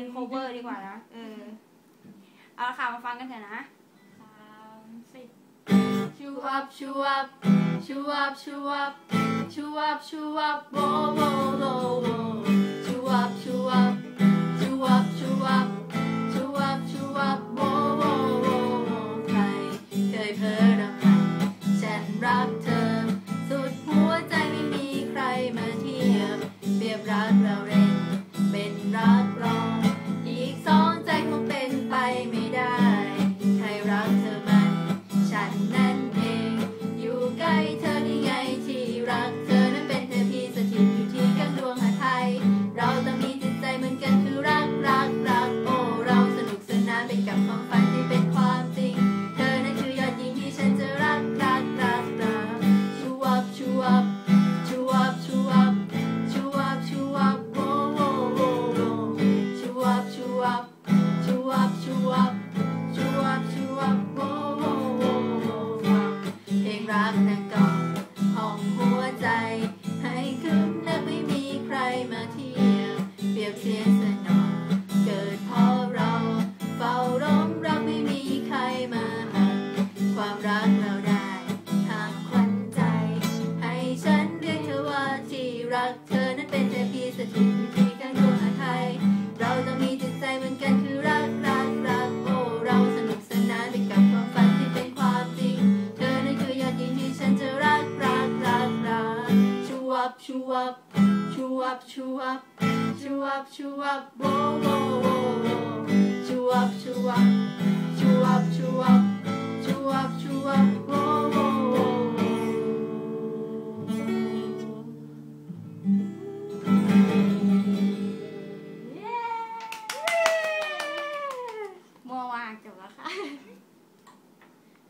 ็นโคเวอร์ดีกว่านะ เออ เอาละค่ะ มาฟังกันเถอะนะสามสิบชูอัพชูอัพชูอัพชูอัพชูอัพชูอัพโวโว up, chew up, chew up, chew up, chew up, chew up, whoa, whoa, whoa, whoa, chew up, chew up.